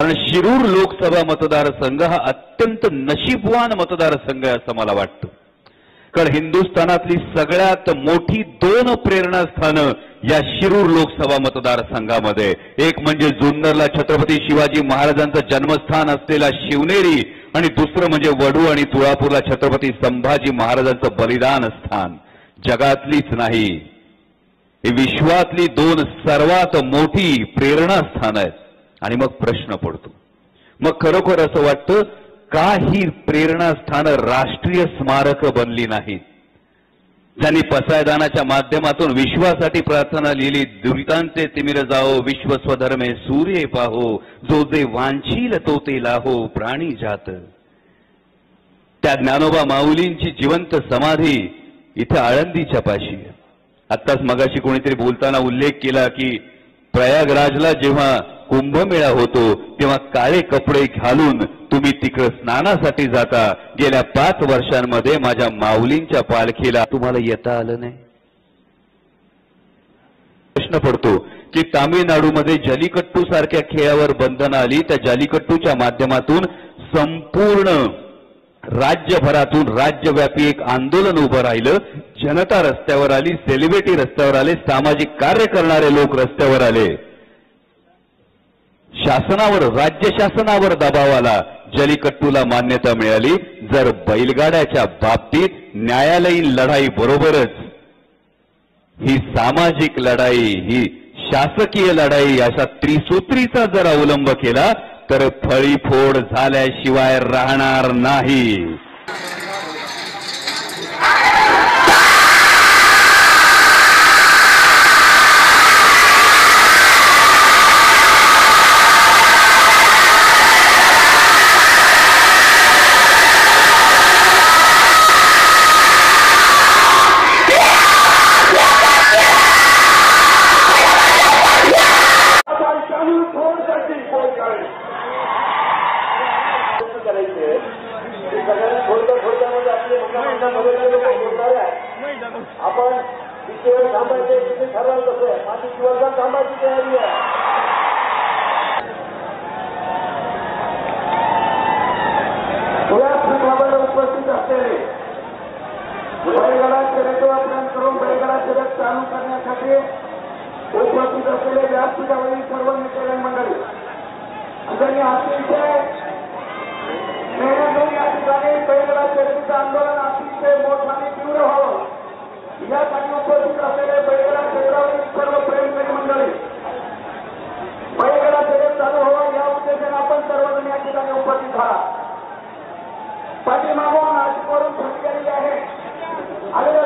कारण शिरूर लोकसभा मतदारसंघ हा अत्यंत नशीबवान मतदारसंघ आहे असं मला वाटतं. कारण हिंदुस्थानातली सगळ्यात मोठी दोन प्रेरणास्थानं या शिरूर लोकसभा मतदारसंघामध्ये. एक म्हणजे जुन्नरला छत्रपती शिवाजी महाराजांचं जन्मस्थान असलेला शिवनेरी आणि दुसरं म्हणजे वडू आणि तुळापूरला छत्रपती संभाजी महाराजांचं बलिदान स्थान. जगातलीच नाही. ही विश्वातली दोन सर्वात मोठी प्रेरणास्थान आहेत. आणि मग प्रश्न पडतो. मग खरोखर असं वाटतं का ही प्रेरणास्थानं राष्ट्रीय स्मारक बनली नाहीत ज्यांनी पसायदानाच्या माध्यमातून विश्वासाठी प्रार्थना लिहिली दुरितांचे तिमिर जाओ विश्व स्वधर्मे सूर्य पाहो जो जे वांछील तो ते लाहो प्राणी जात. त्या ज्ञानोबा माऊलींची जिवंत समाधी इथे आळंदीच्या पाशी आत्ताच मगाशी कोणीतरी बोलताना उल्लेख केला की प्रयागराजला जेव्हा कुंभमेळा होतो तेव्हा काळे कपडे घालून तुम्ही तिकडे स्नानासाठी जाता. गेल्या पाच वर्षांमध्ये माझ्या माऊलींच्या पालखीला तुम्हाला येता आलं नाही? प्रश्न पडतो की तामिळनाडूमध्ये जलीकट्टू सारख्या खेळावर बंधनं आली त्या जलीकट्टूच्या माध्यमातून संपूर्ण राज्यभरातून राज्यव्यापी एक आंदोलन उभं राहिलं. जनता रस्त्यावर आली सेलिब्रिटी रस्त्यावर आले सामाजिक कार्य करणारे लोक रस्त्यावर आले. शासनावर राज्य शासनावर दबावाला जलीकट्टूला मान्यता मिळाली. जर बैलगाड्याच्या बाबतीत न्यायालयीन लढाई बरोबरच ही सामाजिक लढाई ही शासकीय लढाई अशा त्रिसूत्रीचा जर अवलंब केला तर फळीफोड झाल्याशिवाय राहणार नाही. करायचे ते सगळ्यांना थोडक्या थोडक्यामध्ये आपले बोलणार आहे आपण किती थांबायचे किती ठरवलं कसं आहे माझी दिवसभर थांबायची तयारी आहे उपस्थित असलेले बैलगाडा करून बैलगाडा शर्यत चालू करण्यासाठी उपस्थित असलेले व्यासपीठावरील सर्व नेते मंडळी त्यांनी अतिशय मेहनत या ठिकाणी बैलगाडा शर्यतीचं आंदोलन अतिशय मोठं आणि तीव्र व्हावं. यासाठी उपस्थित असलेले बैलगडा क्षेत्रावरील सर्व प्रेमकरी मंडळी बैलगडा शर्यत चालू व्हावं या उद्देशाने आपण सर्वजण या ठिकाणी उपस्थित झाला पाठीमागून नाशिकवरून फटी गेलेली आहे. आलेल्या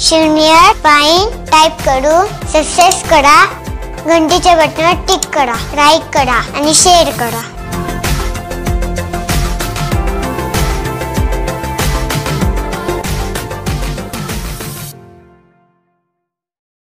शून्य पाईन टाईप करू सक्सेस करा घंटीच्या बटनावर टिक करा लाईक करा आणि शेअर करा.